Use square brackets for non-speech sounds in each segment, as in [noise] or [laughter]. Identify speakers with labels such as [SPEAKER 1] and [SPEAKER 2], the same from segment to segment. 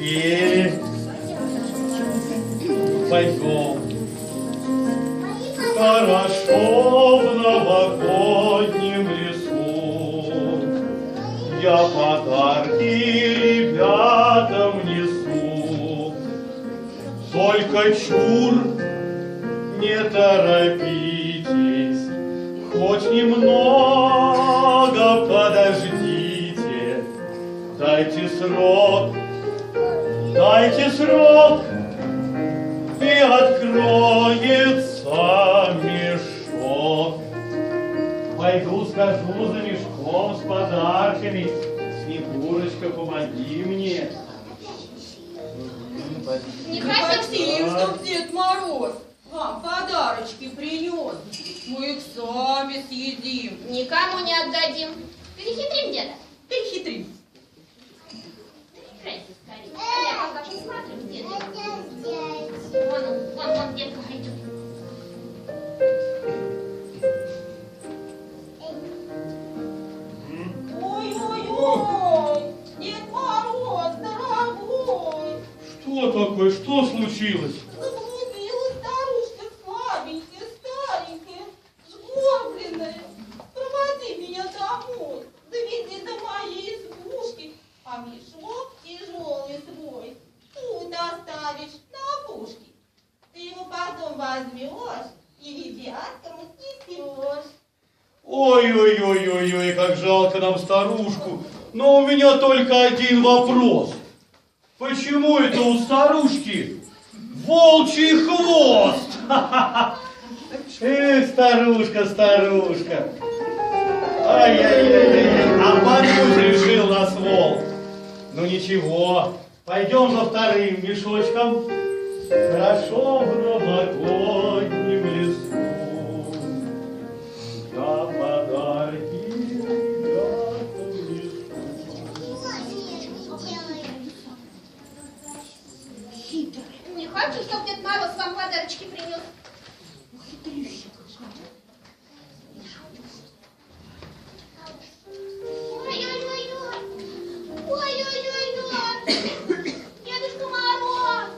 [SPEAKER 1] успели. Пойдем. Хорошо в новогоднем лесу. Я подарки ребятам несу. Только чур, не торопитесь, хоть немного подождите. Дайте срок, дайте срок, и откроется мешок. Пойду скажу за мешком с подарками. Снегурочка, помоги мне.
[SPEAKER 2] Не хотите, чтоб Дед Мороз вам подарочки принес? Мы их сами съедим.
[SPEAKER 3] Никому не отдадим. Перехитрим деда.
[SPEAKER 2] Перехитрим.
[SPEAKER 3] Скорее.
[SPEAKER 1] Что такое? Что случилось?
[SPEAKER 2] Заблудилась старушка слабенькая, старенькая, сгорбленная. Проводи меня домой, доведи до моей избушки, а мешок тяжелый свой тут оставишь на. Ты его потом возьмешь и ребяткам отнесешь.
[SPEAKER 1] Ой-ой-ой-ой-ой, как жалко нам старушку. Но у меня только один вопрос. Почему это у старушки волчий хвост? [laughs] Эх, старушка, старушка. Ай-яй-яй-яй, обмануть решил нас волк. Ну ничего, пойдем за вторым мешочком. Хорошо в новогоднем лесу.
[SPEAKER 3] Хочу, чтоб Дед Мороз вам подарочки принес. Ой-ой-ой-ой. Ой-ой-ой-ой. Дедушка Мороз.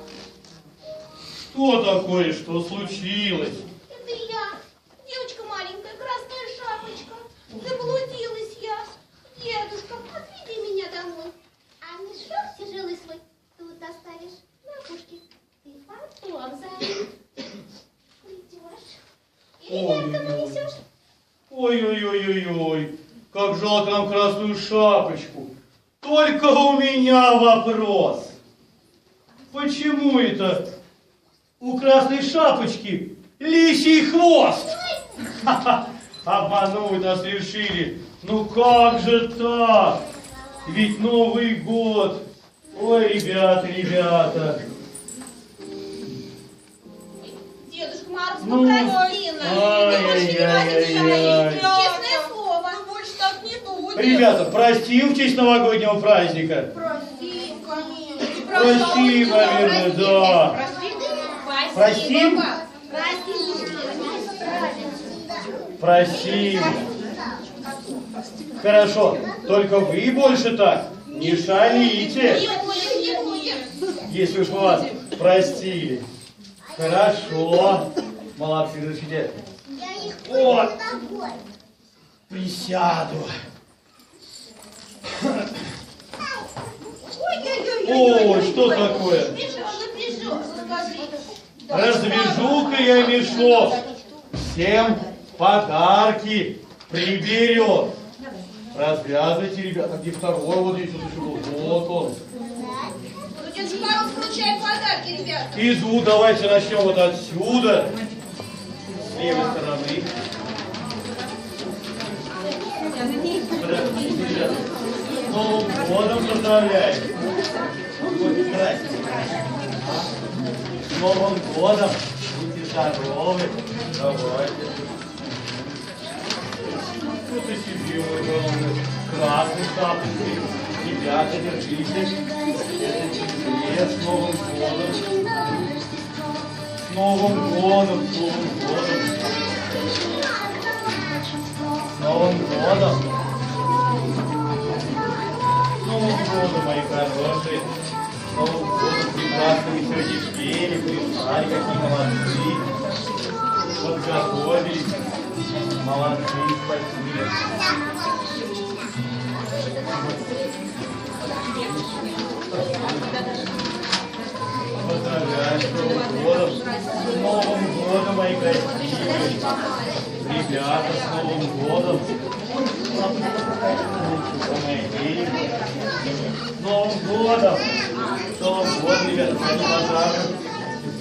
[SPEAKER 1] Что такое, что случилось?
[SPEAKER 3] Это я, девочка маленькая, красная шапочка. Заблудилась я. Дедушка, отведи меня домой. А мешок тяжелый свой тут оставишь на опушке. Ты потом за ним придешь. И ребяткам
[SPEAKER 1] Ой-ой-ой.
[SPEAKER 3] унесешь.
[SPEAKER 1] Ой-ой-ой-ой-ой, как жалко нам красную шапочку. Только у меня вопрос. Почему это у красной шапочки лисий хвост? [laughs] Обмануть нас решили. Ну как же так? Ведь Новый год. Ой, ребята, ребята.
[SPEAKER 3] Дедушка Мороз,
[SPEAKER 1] Ну,
[SPEAKER 3] попроси нас.
[SPEAKER 1] ай-яй-яй-яй.
[SPEAKER 3] Честное слово.
[SPEAKER 2] Ну, больше так не будет.
[SPEAKER 1] Ребята, простим в честь новогоднего праздника.
[SPEAKER 2] Прости, конечно.
[SPEAKER 1] Прости, наверное, да. Простим? Простим. Хорошо, только вы больше так не шалите,
[SPEAKER 3] Не не
[SPEAKER 1] если уж мы вас простили. Хорошо. Молодцы, разрешите. Вот. Присяду. Ой, что такое? Развяжу-ка я мешок. Всем подарки приберет. Развязывайте, ребята, где второй? Вот еще был. Вот он.
[SPEAKER 3] Дедушка Мороз, подарки, ребят.
[SPEAKER 1] Иду, давайте начнем вот отсюда. Левой стороны. С Новым годом поздравляю. С Новым годом. Будьте здоровы. Давайте. Вот и себе мой главный. Красный шапочки. Ребята, держитесь. Это тебе с Новым годом. С Новым годом, с Новым годом. С Новым годом. С Новым годом, мои хорошие. С Новым годом сегодня пели, плясали, какие молодцы. Подготовились. Молодцы, спасибо. Новым годом. С Новым годом, мои. Ребята, с Новым годом. С Новым годом. С Новым годом, ребята.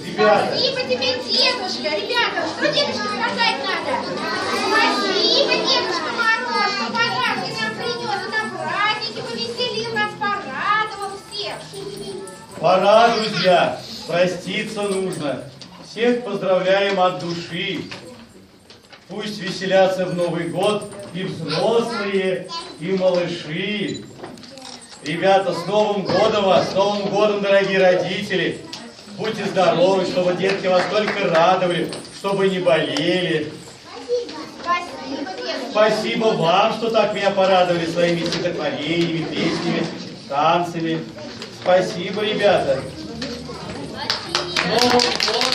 [SPEAKER 1] Ребята,
[SPEAKER 3] Спасибо тебе, дедушка. Ребята, что дедушке сказать надо? Спасибо, дедушка Мороз, подарки нам принес, на праздники повеселил нас, порадовал всех.
[SPEAKER 1] пора, друзья. Проститься нужно. Всех поздравляем от души. Пусть веселятся в Новый год и взрослые, и малыши. Ребята, с Новым годом вас, с Новым годом, дорогие родители. Будьте здоровы, чтобы детки вас только радовали, чтобы не болели. Спасибо, вам, что так меня порадовали своими стихотворениями, песнями, танцами. Спасибо, ребята. С Новым годом!